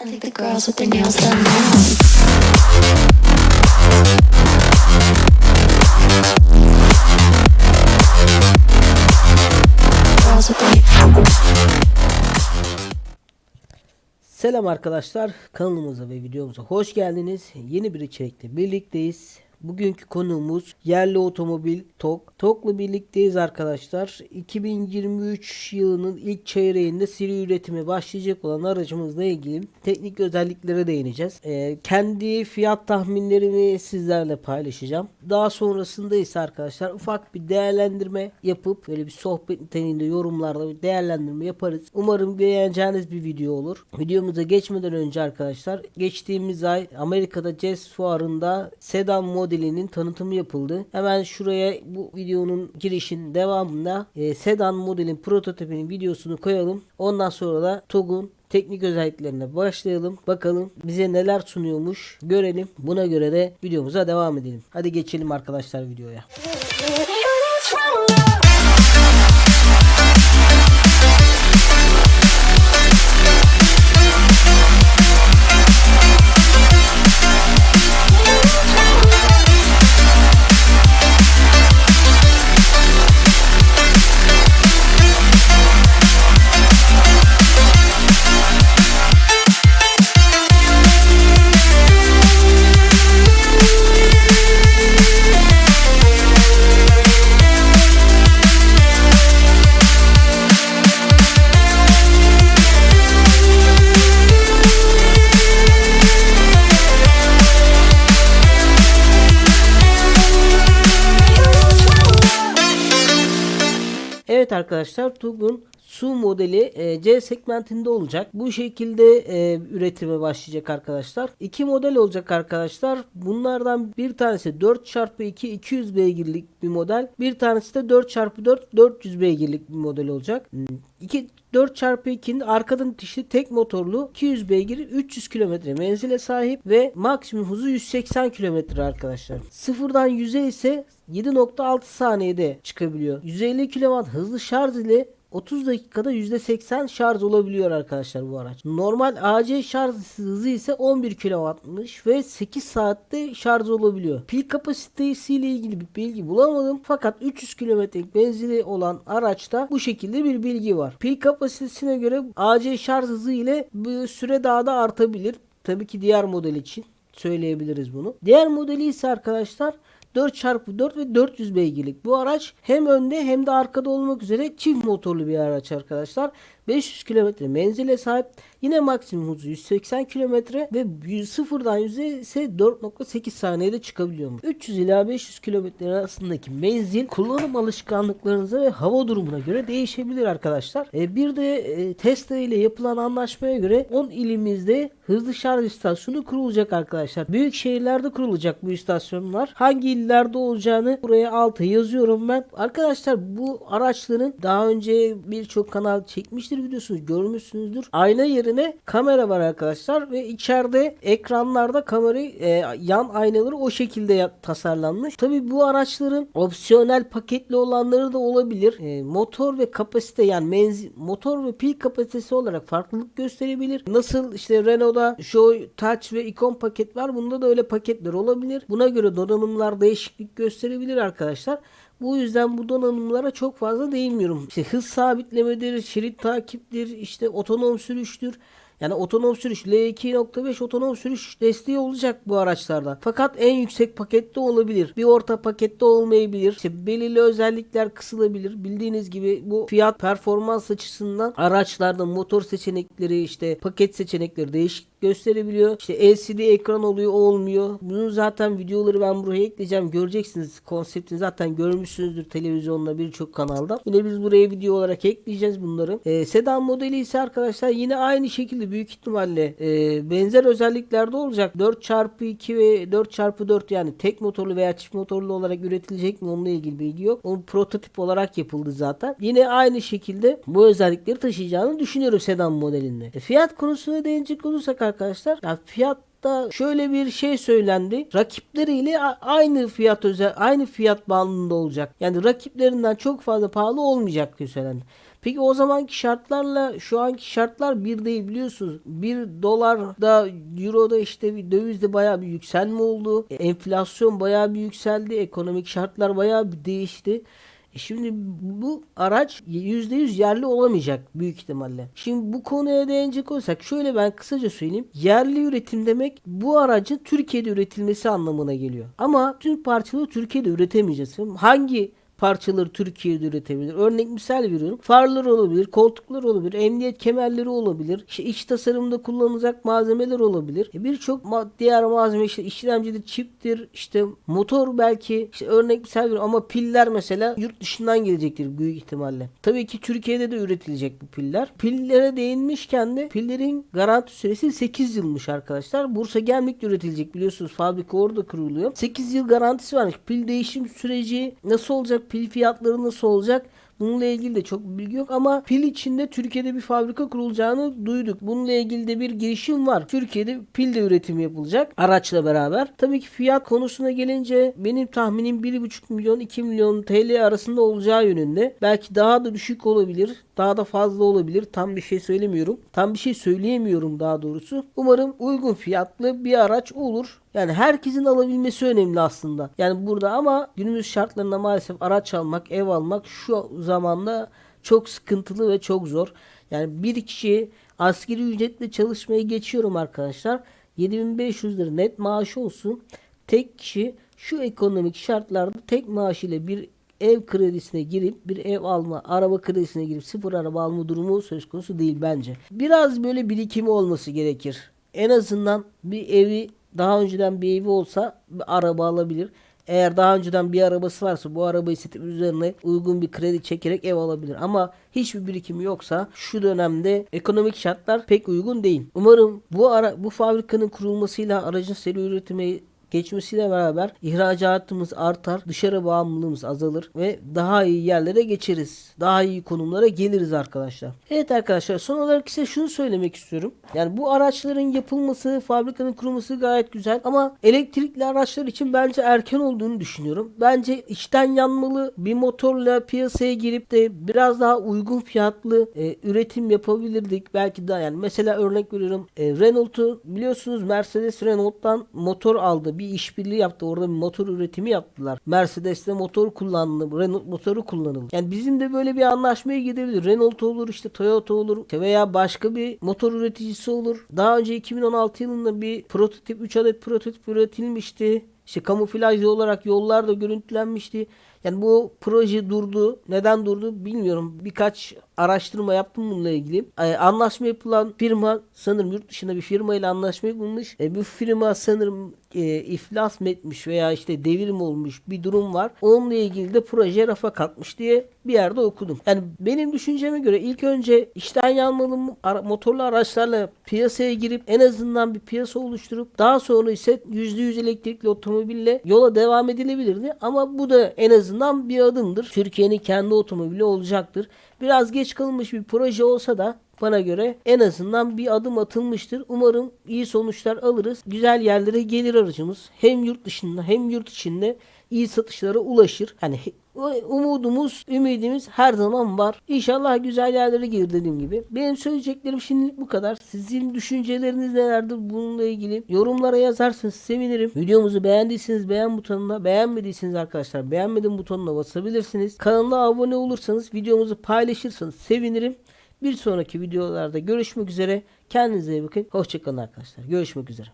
I think the girls with their nails done now. Girls with their Selam arkadaşlar kanalımıza ve videomuza hoş geldiniz. Yeni bir içerikle birlikteyiz. Bugünkü konuğumuz yerli otomobil TOK. TOK'la birlikteyiz arkadaşlar. 2023 yılının ilk çeyreğinde seri üretime başlayacak olan aracımızla ilgili teknik özelliklere değineceğiz. Ee, kendi fiyat tahminlerimi sizlerle paylaşacağım. Daha sonrasında ise arkadaşlar ufak bir değerlendirme yapıp böyle bir sohbet niteliğinde yorumlarda bir değerlendirme yaparız. Umarım beğeneceğiniz bir video olur. Videomuza geçmeden önce arkadaşlar geçtiğimiz ay Amerika'da Jazz fuarında sedan modelinin tanıtımı yapıldı. Hemen şuraya bu videonun girişin devamında e, sedan modelin prototipinin videosunu koyalım. Ondan sonra da TOG'un teknik özelliklerine başlayalım. Bakalım bize neler sunuyormuş görelim. Buna göre de videomuza devam edelim. Hadi geçelim arkadaşlar videoya. Evet arkadaşlar TUG'un su modeli e, C segmentinde olacak. Bu şekilde e, üretime başlayacak arkadaşlar. İki model olacak arkadaşlar. Bunlardan bir tanesi 4x2 200 beygirlik bir model. Bir tanesi de 4x4 400 beygirlik bir model olacak. Hmm, İki 4x2'nin arkadan itişli tek motorlu 200 beygir 300 km menzile sahip ve maksimum hızı 180 km arkadaşlar. Sıfırdan 100'e ise 7.6 saniyede çıkabiliyor. 150 kW hızlı şarj ile 30 dakikada %80 şarj olabiliyor arkadaşlar bu araç. Normal AC şarj hızı ise 11 kW'mış ve 8 saatte şarj olabiliyor. Pil kapasitesiyle ilgili bir bilgi bulamadım fakat 300 kilometrelik benzili olan araçta bu şekilde bir bilgi var. Pil kapasitesine göre AC şarj hızı ile süre daha da artabilir. Tabii ki diğer model için söyleyebiliriz bunu. Diğer modeli ise arkadaşlar 4x4 ve 400 beygirlik. Bu araç hem önde hem de arkada olmak üzere çift motorlu bir araç arkadaşlar. 500 km menzile sahip. Yine maksimum hızı 180 km ve 100 sıfırdan 100'e ise 4.8 saniyede çıkabiliyormuş. 300 ila 500 km arasındaki menzil kullanım alışkanlıklarınıza ve hava durumuna göre değişebilir arkadaşlar. E, bir de e, Tesla ile yapılan anlaşmaya göre 10 ilimizde hızlı şarj istasyonu kurulacak arkadaşlar. Büyük şehirlerde kurulacak bu istasyonlar. Hangi illerde olacağını buraya alta yazıyorum ben. Arkadaşlar bu araçların daha önce birçok kanal çekmiştir videosunu görmüşsünüzdür. Ayna yerine kamera var arkadaşlar ve içeride ekranlarda kamerayı e, yan aynaları o şekilde tasarlanmış. Tabi bu araçların opsiyonel paketli olanları da olabilir. E, motor ve kapasite yani menzil motor ve pil kapasitesi olarak farklılık gösterebilir. Nasıl işte Renault'da Show, Touch ve Icon paket var. Bunda da öyle paketler olabilir. Buna göre donanımlar değişiklik gösterebilir arkadaşlar. Bu yüzden bu donanımlara çok fazla değinmiyorum. İşte hız sabitlemedir, şerit takiptir, işte otonom sürüştür. Yani otonom sürüş L2.5 otonom sürüş desteği olacak bu araçlarda. Fakat en yüksek pakette olabilir. Bir orta pakette olmayabilir. İşte belirli özellikler kısılabilir. Bildiğiniz gibi bu fiyat performans açısından araçlarda motor seçenekleri işte paket seçenekleri değişik gösterebiliyor. İşte LCD ekran oluyor olmuyor. Bunun zaten videoları ben buraya ekleyeceğim. Göreceksiniz. Konseptini zaten görmüşsünüzdür televizyonda birçok kanalda. Yine biz buraya video olarak ekleyeceğiz bunları. Ee, sedan modeli ise arkadaşlar yine aynı şekilde büyük ihtimalle e, benzer özelliklerde olacak. 4x2 ve 4x4 yani tek motorlu veya çift motorlu olarak üretilecek mi onunla ilgili bilgi yok. Onun prototip olarak yapıldı zaten. Yine aynı şekilde bu özellikleri taşıyacağını düşünüyorum sedan modelinde. E, fiyat konusuna değinecek olursak arkadaşlar ya fiyat da şöyle bir şey söylendi. Rakipleriyle aynı fiyat özel aynı fiyat bandında olacak. Yani rakiplerinden çok fazla pahalı olmayacak diye söylendi. Peki o zamanki şartlarla şu anki şartlar bir değil biliyorsunuz. Bir dolarda euroda işte dövizde bayağı bir yükselme oldu. E, Enflasyon bayağı bir yükseldi. Ekonomik şartlar bayağı bir değişti. E Şimdi bu araç %100 yerli olamayacak büyük ihtimalle. Şimdi bu konuya değinecek olursak şöyle ben kısaca söyleyeyim. Yerli üretim demek bu aracın Türkiye'de üretilmesi anlamına geliyor. Ama tüm parçaları Türkiye'de üretemeyeceğiz. Hangi parçaları Türkiye'de üretebilir. Örnek misal veriyorum. Farlar olabilir, koltuklar olabilir, emniyet kemerleri olabilir. İşte iç tasarımda kullanılacak malzemeler olabilir. E Birçok ma- diğer malzeme işte işlemcidir, çiptir, işte motor belki işte örnek misal veriyorum ama piller mesela yurt dışından gelecektir büyük ihtimalle. Tabii ki Türkiye'de de üretilecek bu piller. Pillere değinmişken de pillerin garanti süresi 8 yılmış arkadaşlar. Bursa Gemlik'te üretilecek biliyorsunuz. Fabrika orada kuruluyor. 8 yıl garantisi varmış. Pil değişim süreci nasıl olacak? Pil fiyatları nasıl olacak? Bununla ilgili de çok bilgi yok ama pil içinde Türkiye'de bir fabrika kurulacağını duyduk. Bununla ilgili de bir girişim var. Türkiye'de pil de üretimi yapılacak araçla beraber. Tabii ki fiyat konusuna gelince benim tahminim 1,5 milyon 2 milyon TL arasında olacağı yönünde. Belki daha da düşük olabilir. Daha da fazla olabilir. Tam bir şey söylemiyorum. Tam bir şey söyleyemiyorum daha doğrusu. Umarım uygun fiyatlı bir araç olur. Yani herkesin alabilmesi önemli aslında. Yani burada ama günümüz şartlarında maalesef araç almak, ev almak şu zamanda çok sıkıntılı ve çok zor. Yani bir kişi asgari ücretle çalışmaya geçiyorum arkadaşlar. 7500 lira net maaşı olsun. Tek kişi şu ekonomik şartlarda tek maaş ile bir ev kredisine girip bir ev alma, araba kredisine girip sıfır araba alma durumu söz konusu değil bence. Biraz böyle birikimi olması gerekir. En azından bir evi daha önceden bir evi olsa bir araba alabilir. Eğer daha önceden bir arabası varsa bu arabayı satıp üzerine uygun bir kredi çekerek ev alabilir. Ama hiçbir birikimi yoksa şu dönemde ekonomik şartlar pek uygun değil. Umarım bu ara bu fabrikanın kurulmasıyla aracın seri üretime geçmesiyle beraber ihracatımız artar, dışarı bağımlılığımız azalır ve daha iyi yerlere geçeriz. Daha iyi konumlara geliriz arkadaşlar. Evet arkadaşlar son olarak ise şunu söylemek istiyorum. Yani bu araçların yapılması, fabrikanın kurulması gayet güzel ama elektrikli araçlar için bence erken olduğunu düşünüyorum. Bence içten yanmalı bir motorla piyasaya girip de biraz daha uygun fiyatlı e, üretim yapabilirdik. Belki daha yani mesela örnek veriyorum e, Renault'u biliyorsunuz Mercedes Renault'tan motor aldı. Bir işbirliği yaptı. Orada bir motor üretimi yaptılar. Mercedes'te motor kullanıldı. Renault motoru kullanıldı. Yani bizim de böyle bir anlaşmaya gidebilir. Renault olur işte Toyota olur veya başka bir motor üreticisi olur. Daha önce 2016 yılında bir prototip 3 adet prototip üretilmişti. İşte kamuflajlı olarak yollarda görüntülenmişti. Yani bu proje durdu. Neden durdu bilmiyorum. Birkaç araştırma yaptım bununla ilgili. Ee, anlaşma yapılan firma sanırım yurt dışında bir firma ile anlaşma yapılmış. E, bu firma sanırım e, iflas mı etmiş veya işte devrim olmuş bir durum var. Onunla ilgili de proje rafa kalkmış diye bir yerde okudum. Yani benim düşünceme göre ilk önce içten yanmalı motorlu araçlarla piyasaya girip en azından bir piyasa oluşturup daha sonra ise %100 elektrikli otomobille yola devam edilebilirdi. Ama bu da en azından bir adımdır. Türkiye'nin kendi otomobili olacaktır. Biraz geç kalınmış bir proje olsa da bana göre en azından bir adım atılmıştır. Umarım iyi sonuçlar alırız. Güzel yerlere gelir aracımız. Hem yurt dışında hem yurt içinde iyi satışlara ulaşır. Hani umudumuz, ümidimiz her zaman var. İnşallah güzel yerlere gelir dediğim gibi. Benim söyleyeceklerim şimdilik bu kadar. Sizin düşünceleriniz nelerdir bununla ilgili? Yorumlara yazarsanız sevinirim. Videomuzu beğendiyseniz beğen butonuna, beğenmediyseniz arkadaşlar beğenmedim butonuna basabilirsiniz. Kanala abone olursanız, videomuzu paylaşırsanız sevinirim. Bir sonraki videolarda görüşmek üzere. Kendinize iyi bakın. Hoşçakalın arkadaşlar. Görüşmek üzere.